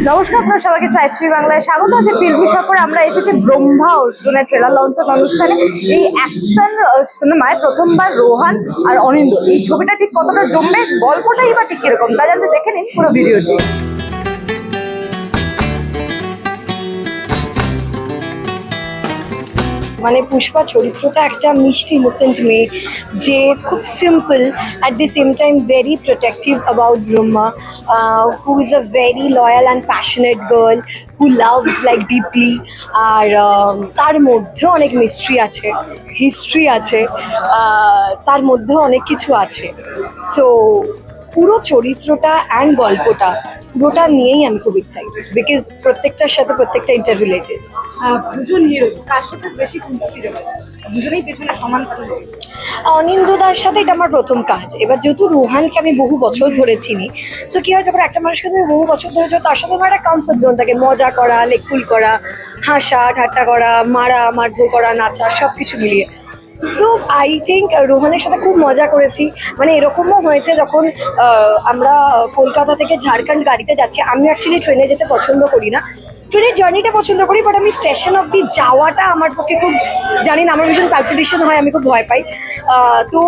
নমস্কার আপনার সবাইকে ট্রাইব বাংলায় স্বাগত। আছে ফিল্মি সফর আমরা এসেছি ব্রহ্মা অর্জুনের ট্রেলার লঞ্চন অনুষ্ঠানে। এই অ্যাকশন সিনেমায় প্রথমবার রোহান আর অনিন্দ, এই ছবিটা ঠিক কতটা জমবে, গল্পটাই বা ঠিক কীরকম তা জানতে দেখে নিন পুরো ভিডিওটি। মানে পুষ্পা চরিত্রটা একটা মিষ্টি ইনোসেন্ট মেয়ে যে খুব simple at the same time very protective about Brahma who is a very loyal and passionate girl who loves like deeply R um, তার মধ্যেও অনেক মিস্ট্রি আছে হিস্ট্রি আছে তার মধ্যেও অনেক কিছু আছে। সো পুরো চরিত্রটা অ্যান্ড গল্পটা পুরোটা নিয়েই আমি খুব এক্সাইটেড বিকজ প্রত্যেকটার সাথে প্রত্যেকটা ইন্টার রিলেটেড দুজন হিরো কার সাথে বেশি খুঁজতে দুজনেই পেছনে সমান ভালো সাথে এটা আমার প্রথম কাজ। এবার যেহেতু রোহানকে আমি বহু বছর ধরে চিনি সো কি হয় যখন একটা মানুষকে তুমি বহু বছর ধরে তার সাথে আমার একটা কমফোর্ট জোন থাকে মজা করা লেকুল করা হাসা ঠাট্টা করা মারা মারধর করা নাচা সব কিছু মিলিয়ে। সো আই থিঙ্ক রোহানের সাথে খুব মজা করেছি। মানে এরকমও হয়েছে যখন আমরা কলকাতা থেকে ঝাড়খণ্ড গাড়িতে যাচ্ছি। আমি অ্যাকচুয়ালি ট্রেনে যেতে পছন্দ করি না। ট্রেনের জার্নিটা পছন্দ করি বাট আমি স্টেশন অব্দি যাওয়াটা আমার পক্ষে খুব জানি না আমার ভীষণ প্যালপিটেশন হয়, আমি খুব ভয় পাই। তো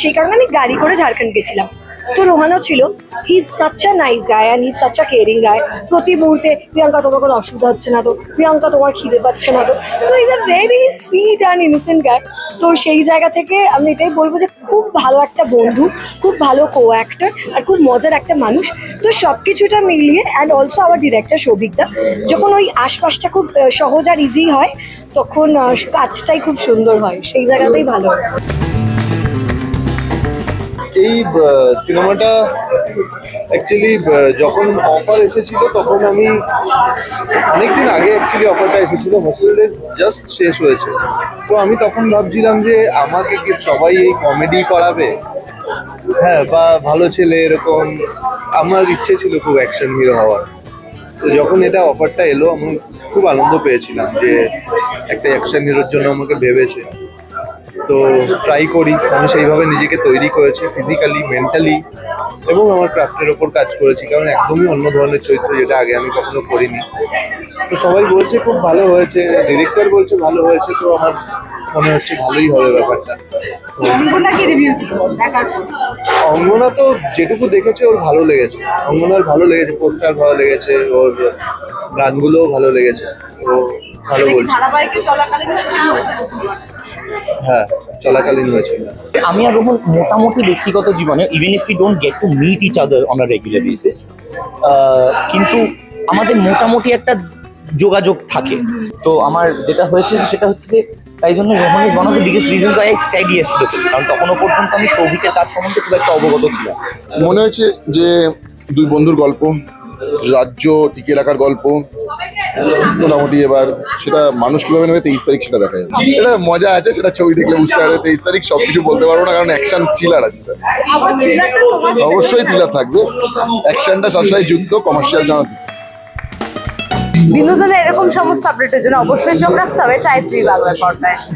সেই কারণে আমি গাড়ি করে ঝাড়খণ্ড গেছিলাম। তো রোহানও ছিল। He such a nice guy and he such a caring guy প্রতি মুহূর্তে প্রিয়াঙ্কা তোমার কোনো অসুবিধা হচ্ছে না তো? প্রিয়াঙ্কা তোমার খিদে পাচ্ছে না তো? So is a very sweet and innocent guy তো সেই জায়গা থেকে আমি এটাই বলব যে খুব ভালো একটা বন্ধু, খুব ভালো কো অ্যাক্টর আর খুব মজার একটা মানুষ। তো সব কিছুটা মিলিয়ে অ্যান্ড অলসো আমার ডিরেক্টর সৌভিকদা যখন ওই আশপাশটা খুব সহজ আর ইজি হয়, তখন কাজটাই খুব সুন্দর হয়। সেই জায়গাতেই ভালো হচ্ছে। এই সিনেমাটা অ্যাকচুয়ালি যখন অফার এসেছিল, তখন আমি অনেকদিন আগে অ্যাকচুয়ালি অফারটা এসেছিল। হোস্টেল ডেজ জাস্ট শেষ হয়েছে। তো আমি তখন ভাবছিলাম যে, আমাকে কি সবাই এই কমেডি করাবে? হ্যাঁ বা ভালো ছেলে এরকম, আমার ইচ্ছে ছিল খুব অ্যাকশন হিরো হওয়ার। তো যখন এটা অফারটা এলো, আমি খুব আনন্দ পেয়েছিলাম যে একটা অ্যাকশন হিরোর জন্য আমাকে ভেবেছে। তো ট্রাই করি। আমি সেইভাবে নিজেকে তৈরি করেছি ফিজিক্যালি মেন্টালি এবং আমার ক্রাফটের ওপর কাজ করেছি। কারণ একদমই অন্য ধরনের চরিত্র যেটা আগে আমি কখনো করিনি। তো সবাই বলছে খুব ভালো হয়েছে। ডিরেক্টর বলছে ভালো হয়েছে। তো আমার মনে হচ্ছে ভালোই হবে ব্যাপারটা। অঙ্গনা তো যেটুকু দেখেছে ওর ভালো লেগেছে। অঙ্গনার ভালো লেগেছে পোস্টার ভালো লেগেছে ওর গানগুলোও ভালো লেগেছে। ও ভালো বলছে। হ্যাঁ চলাকালীন হয়েছিল আমি আর রোহন মোটামুটি ব্যক্তিগত জীবনে even if you don't get to meet each other on a regular basis কিন্তু আমাদের মোটামুটি একটা যোগাযোগ থাকে। তো আমার যেটা হয়েছে সেটা হচ্ছে যে তাই জন্য Rohan is one of the biggest reasons why I said yes too কারণ তখনও পর্যন্ত আমি সৌভিকের কাজ সম্বন্ধে খুব একটা অবগত ছিলাম মনে হয়েছে যে দুই বন্ধুর গল্প রাজ্য টিকে রাখার গল্প। মোটামুটি এবার সেটা মানুষ কীভাবে নেবে তেইশ তারিখ সেটা দেখা যাবে এটা মজা আছে, সেটা ছবি দেখলে বুঝতে পারবে, তেইশ তারিখ সবকিছু বলতে পারব না, কারণ অ্যাকশন থ্রিলার আছে অবশ্যই থ্রিলার থাকবে। অ্যাকশনটা সবসময় যুদ্ধ কমার্শিয়াল জানা বিনোদনের এরকম সমস্ত আপডেটের জন্য অবশ্যই চোখ রাখতে হবে টাইপ বাংলার পর্দায়।